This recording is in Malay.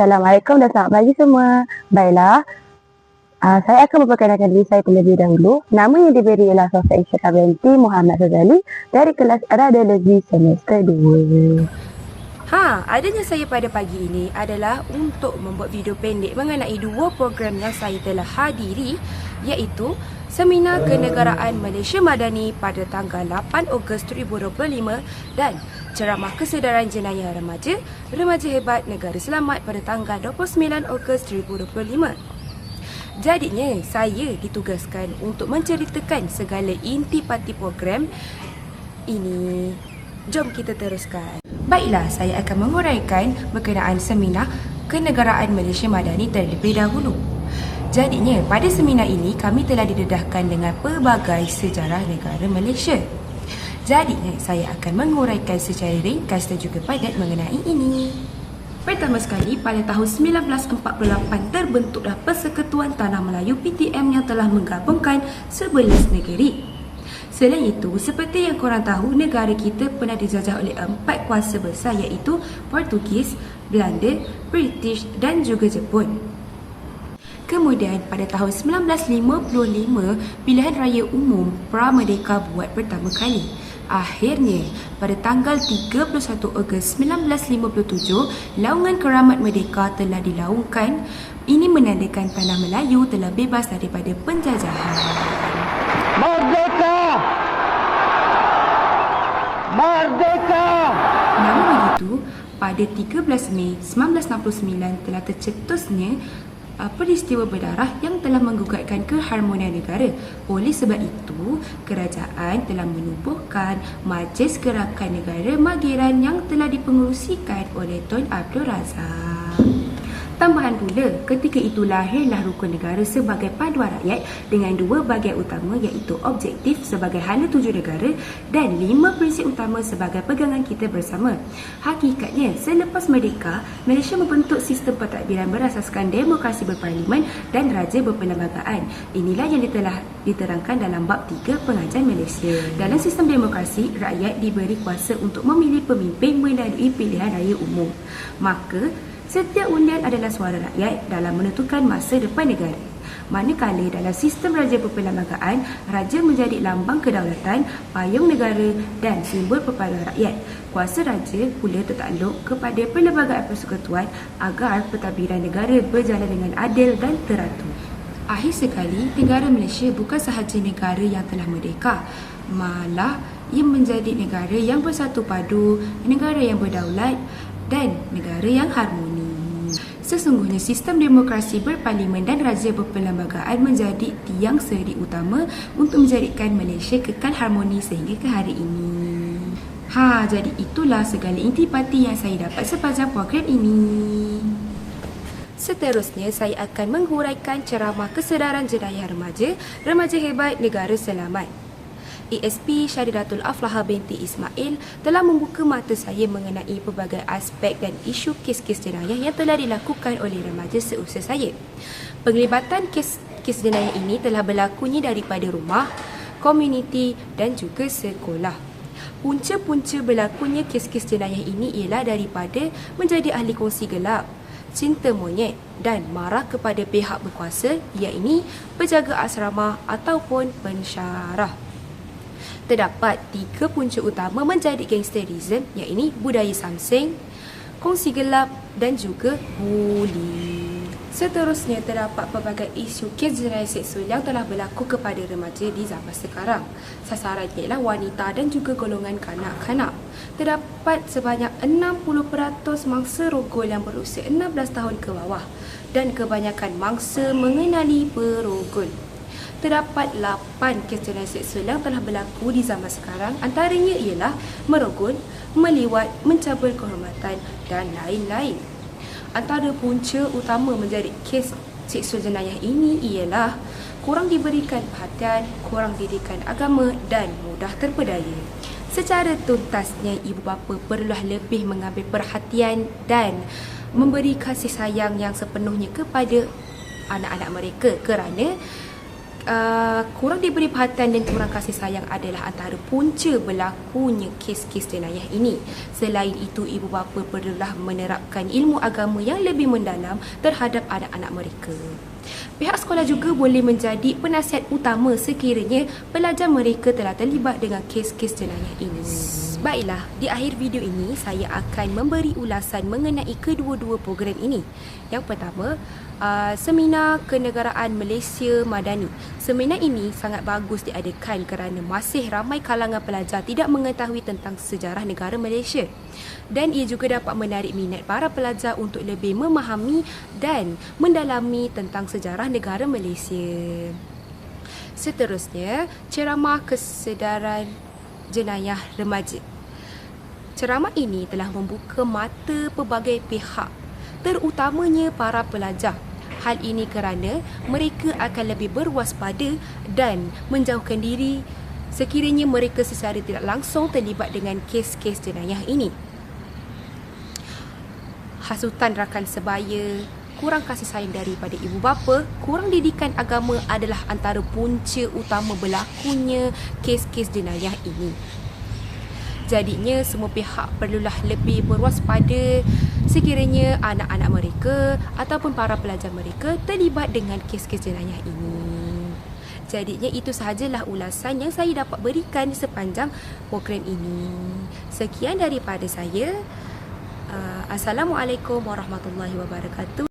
Assalamualaikum dan selamat pagi semua. Baiklah, uh, saya akan memperkenalkan diri saya terlebih dahulu. Nama yang diberi ialah Sofia Isyaqa binti Muhammad Fazali dari kelas Radiologi semester 2. Ha, adanya saya pada pagi ini adalah untuk membuat video pendek mengenai dua program yang saya telah hadiri iaitu Seminar Kenegaraan Malaysia Madani pada tanggal 8 Ogos 2025 dan Ceramah Kesedaran Jenayah Remaja, Remaja Hebat Negara Selamat pada tanggal 29 Ogos 2025. Jadinya, saya ditugaskan untuk menceritakan segala inti-pati program ini. Jom kita teruskan. Baiklah, saya akan menguraikan berkenaan seminar Kenegaraan Malaysia Madani terlebih dahulu. Jadinya, pada seminar ini kami telah didedahkan dengan pelbagai sejarah negara Malaysia. Jadinya, saya akan menguraikan secara ringkas dan juga padat mengenai ini. Pertama sekali, pada tahun 1948 terbentuklah Persekutuan Tanah Melayu PTM yang telah menggabungkan 11 negeri. Selain itu, seperti yang korang tahu, negara kita pernah dijajah oleh empat kuasa besar iaitu Portugis, Belanda, British dan juga Jepun. Kemudian pada tahun 1955, pilihan raya umum pra-merdeka buat pertama kali. Akhirnya, pada tanggal 31 Ogos 1957, laungan keramat merdeka telah dilaungkan. Ini menandakan tanah Melayu telah bebas daripada penjajahan. Merdeka! Merdeka! Namun begitu, pada 13 Mei 1969 telah tercetusnya peristiwa berdarah yang telah menggugatkan keharmonian negara. Oleh sebab itu, kerajaan telah menubuhkan Majlis Gerakan Negara Magiran yang telah dipengerusikan oleh Tun Abdul Razak. Tambahan pula, ketika itu lahirlah rukun negara sebagai paduan rakyat dengan dua bahagian utama iaitu objektif sebagai hala tuju negara dan lima prinsip utama sebagai pegangan kita bersama. Hakikatnya, selepas merdeka, Malaysia membentuk sistem pentadbiran berasaskan demokrasi berparlimen dan raja berperlembagaan. Inilah yang telah diterangkan dalam bab 3 pengajian Malaysia. Dalam sistem demokrasi, rakyat diberi kuasa untuk memilih pemimpin melalui pilihan raya umum. Maka, Setiap undian adalah suara rakyat dalam menentukan masa depan negara. Manakala dalam sistem raja perperlembagaan, raja menjadi lambang kedaulatan, payung negara dan simbol perpaduan rakyat. Kuasa raja pula tertakluk kepada perlembagaan persekutuan agar pentadbiran negara berjalan dengan adil dan teratur. Akhir sekali, negara Malaysia bukan sahaja negara yang telah merdeka, malah ia menjadi negara yang bersatu padu, negara yang berdaulat dan negara yang harmoni. Sesungguhnya sistem demokrasi berparlimen dan raja berperlembagaan menjadi tiang seri utama untuk menjadikan Malaysia kekal harmoni sehingga ke hari ini. Ha, jadi itulah segala intipati yang saya dapat sepanjang program ini. Seterusnya, saya akan menghuraikan ceramah kesedaran jenayah remaja, remaja hebat negara selamat. ASP Syaridatul Aflaha binti Ismail telah membuka mata saya mengenai pelbagai aspek dan isu kes-kes jenayah yang telah dilakukan oleh remaja seusia saya. Penglibatan kes-kes jenayah ini telah berlakunya daripada rumah, komuniti dan juga sekolah. Punca-punca berlakunya kes-kes jenayah ini ialah daripada menjadi ahli kongsi gelap, cinta monyet dan marah kepada pihak berkuasa iaitu penjaga asrama ataupun pensyarah terdapat tiga punca utama menjadi gangsterism iaitu budaya samseng, kongsi gelap dan juga buli. Seterusnya terdapat pelbagai isu kes jenayah seksual yang telah berlaku kepada remaja di zaman sekarang. Sasaran ialah wanita dan juga golongan kanak-kanak. Terdapat sebanyak 60% mangsa rogol yang berusia 16 tahun ke bawah dan kebanyakan mangsa mengenali perogol terdapat 8 kes jenayah seksual yang telah berlaku di zaman sekarang antaranya ialah merogol, meliwat, mencabul kehormatan dan lain-lain. Antara punca utama menjadi kes seksual jenayah ini ialah kurang diberikan perhatian, kurang didikan agama dan mudah terpedaya. Secara tuntasnya, ibu bapa perlulah lebih mengambil perhatian dan memberi kasih sayang yang sepenuhnya kepada anak-anak mereka kerana uh, kurang diberi perhatian dan kurang kasih sayang adalah antara punca berlakunya kes-kes jenayah ini. Selain itu, ibu bapa perlulah menerapkan ilmu agama yang lebih mendalam terhadap anak-anak mereka. Pihak sekolah juga boleh menjadi penasihat utama sekiranya pelajar mereka telah terlibat dengan kes-kes jenayah ini. Baiklah, di akhir video ini saya akan memberi ulasan mengenai kedua-dua program ini. Yang pertama, uh, Seminar Kenegaraan Malaysia Madani. Seminar ini sangat bagus diadakan kerana masih ramai kalangan pelajar tidak mengetahui tentang sejarah negara Malaysia. Dan ia juga dapat menarik minat para pelajar untuk lebih memahami dan mendalami tentang sejarah negara Malaysia. Seterusnya, ceramah kesedaran jenayah remaja. Ceramah ini telah membuka mata pelbagai pihak, terutamanya para pelajar. Hal ini kerana mereka akan lebih berwaspada dan menjauhkan diri sekiranya mereka secara tidak langsung terlibat dengan kes-kes jenayah ini. Hasutan rakan sebaya, kurang kasih sayang daripada ibu bapa, kurang didikan agama adalah antara punca utama berlakunya kes-kes jenayah ini. Jadinya semua pihak perlulah lebih berwaspada sekiranya anak-anak mereka ataupun para pelajar mereka terlibat dengan kes-kes jenayah ini. Jadinya itu sahajalah ulasan yang saya dapat berikan sepanjang program ini. Sekian daripada saya. Uh, Assalamualaikum warahmatullahi wabarakatuh.